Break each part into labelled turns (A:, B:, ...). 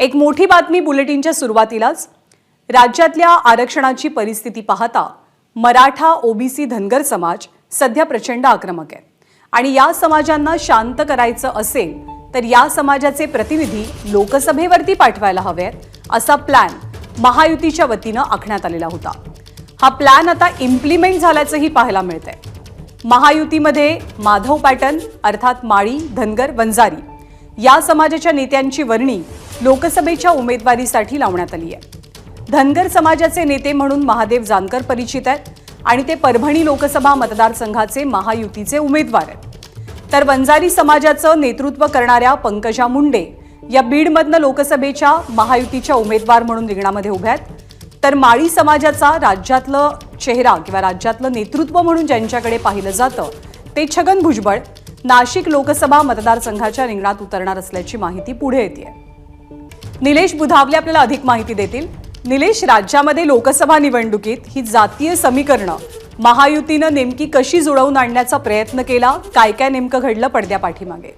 A: एक मोठी बातमी बुलेटिनच्या सुरुवातीलाच. राज्यातल्या आरक्षणाची परिस्थिती पाहता मराठा ओबीसी धनगर समाज सध्या प्रचंड आक्रमक आहे. आणि या समाजांना शांत करायचं असेल तर या समाजाचे प्रतिनिधी लोकसभेवरती पाठवायला हवेत असा प्लॅन महायुतीच्या वतीनं आखण्यात आलेला होता. हा प्लॅन आता इम्प्लिमेंट झाल्याचंही पाहायला मिळतंय. महायुतीमध्ये माधव पॅटर्न अर्थात माळी धनगर वंजारी या समाजाच्या नेत्यांची वर्णी लोकसभेच्या उमेदवारीसाठी लावण्यात आली आहे. धनगर समाजाचे नेते म्हणून महादेव जानकर परिचित आहेत आणि ते परभणी लोकसभा मतदारसंघाचे महायुतीचे उमेदवार आहेत. तर वंजारी समाजाचं नेतृत्व करणाऱ्या पंकजा मुंडे या बीडमधनं लोकसभेच्या महायुतीच्या उमेदवार म्हणून रिंगणामध्ये उभ्या आहेत. तर माळी समाजाचा राज्यातलं चेहरा किंवा राज्यातलं नेतृत्व म्हणून ज्यांच्याकडे पाहिलं जातं ते छगन भुजबळ नाशिक लोकसभा मतदारसंघाच्या रिंगणात उतरणार असल्याची माहिती पुढे येते निलेश बुधावले आपल्याला अधिक माहिती देतील. निलेश राज्यामध्ये लोकसभा निवडणुकीत ही जातीय समीकरणं महायुतीनं नेमकी कशी जुळवून आणण्याचा प्रयत्न केला? काय काय नेमकं घडलं? पडद्या पाठीमागे.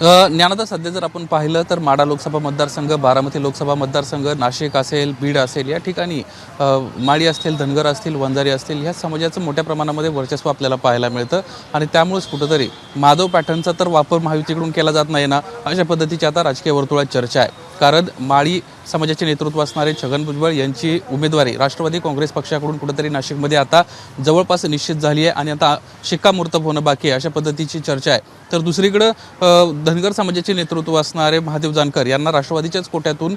B: ज्ञानदा सध्या जर आपण पाहिलं तर माडा लोकसभा मतदारसंघ बारामती लोकसभा मतदारसंघ नाशिक असेल बीड असेल या ठिकाणी माळी असतील धनगर असतील वंजारी असतील ह्या समाजाचं मोठ्या प्रमाणामध्ये वर्चस्व आपल्याला पाहायला मिळतं. आणि त्यामुळेच कुठंतरी माधव पॅटर्नचा तर वापर महायुतीकडून केला जात नाही ना अशा पद्धतीची आता राजकीय वर्तुळात चर्चा आहे. कारण माळी समाजाचे नेतृत्व असणारे छगन भुजबळ यांची उमेदवारी राष्ट्रवादी काँग्रेस पक्षाकडून कुठेतरी नाशिकमध्ये आता जवळपास निश्चित झाली आहे आणि आता शिक्कामोर्तब होणं बाकी आहे अशा पद्धतीची चर्चा आहे. तर दुसरीकडं धनगर समाजाचे नेतृत्व असणारे महादेव जानकर यांना राष्ट्रवादीच्याच कोट्यातून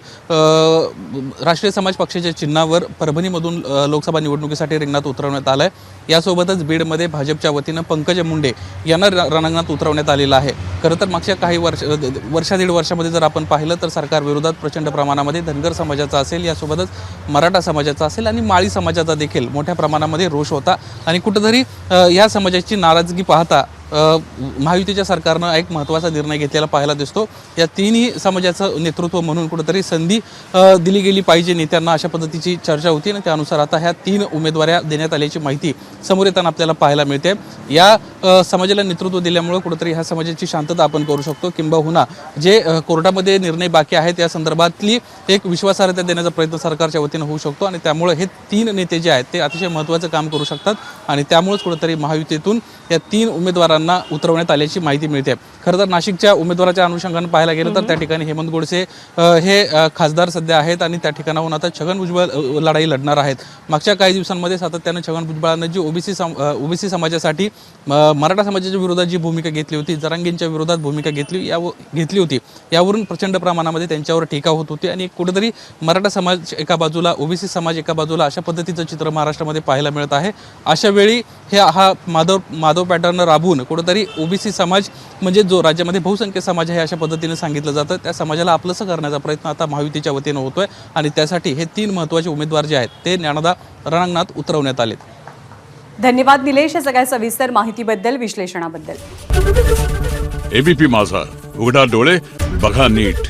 B: राष्ट्रीय समाज पक्षाच्या चिन्हावर परभणीमधून लोकसभा निवडणुकीसाठी रिंगणात उतरवण्यात आलं आहे यासोबतच बीडमध्ये भाजपच्या वतीनं पंकज मुंडे यांना र- रणांगणात उतरवण्यात आलेलं आहे. खरं तर मागच्या काही वर्ष वर्षा दीड वर्षामध्ये जर आपण पाहिलं तर सरकार विरोधात प्रचंड प्रमाणामध्ये धनगर समाजाचा असेल यासोबतच मराठा समाजाचा असेल आणि माळी समाजाचा देखील मोठ्या प्रमाणामध्ये रोष होता. आणि कुठंतरी ह्या या समाजाची नाराजगी पाहता महायुतीच्या सरकारनं एक महत्त्वाचा निर्णय घेतलेला पाहायला दिसतो. या तिन्ही समाजाचं नेतृत्व म्हणून कुठंतरी संधी दिली गेली पाहिजे. नेत्यांना अशा पद्धतीची चर्चा होती आणि त्यानुसार आता ह्या तीन उमेदवाऱ्या देण्यात आल्याची माहिती समोर येताना आपल्याला पाहायला मिळते. या समाजाला नेतृत्व दिल्यामुळं कुठंतरी ह्या समाजाची शांतता आपण करू शकतो. किंबहुना जे कोर्टामध्ये निर्णय बाकी आहेत या संदर्भातली एक विश्वासार्हता देण्याचा प्रयत्न सरकारच्या वतीनं होऊ शकतो आणि त्यामुळे हे तीन नेते जे आहेत ते अतिशय महत्त्वाचं काम करू शकतात. आणि त्यामुळेच कुठंतरी महायुतीतून या तीन उमेदवारांना उतरवण्यात आल्याची माहिती मिळते. खरं तर नाशिकच्या उमेदवाराच्या अनुषंगानं पाहायला गेलं तर त्या ठिकाणी हेमंत गोडसे हे खासदार सध्या आहेत आणि त्या ठिकाणाहून आता छगन भुजबळ लढाई लढणार आहेत. मागच्या काही दिवसांमध्ये सातत्यानं छगन भुजबळांनं जी ओबीसी सम ओबीसी समाजासाठी मराठा समाजाच्या विरोधात जी भूमिका घेतली होती जरांगींच्या विरोधात भूमिका घेतली या घेतली होती यावरून प्रचंड प्रमाणामध्ये त्यांच्यावर टीका होत होती आणि कुठेतरी मराठा समाज एका बाजूला ओबीसी समाज एका बाजूला अशा पद्धतीचं चित्र महाराष्ट्रामध्ये पाहायला मिळत आहे. अशा वेळी हे हा माधव माधव पॅटर्न राबवून कुठेतरी ओबीसी समाज म्हणजे जो राज्यामध्ये बहुसंख्य समाज आहे अशा पद्धतीने सांगितलं जातं. त्या समाजाला आपलंसं करण्याचा प्रयत्न आता महायुतीच्या वतीनं होतोय आणि त्यासाठी हे तीन महत्त्वाचे उमेदवार जे आहेत ते ज्ञानदा रणांगणात उतरवण्यात आलेत.
A: धन्यवाद निलेश या सगळ्या सविस्तर माहितीबद्दल विश्लेषणाबद्दल.
C: एबीपी माझा उघडा डोळे बघा नीट.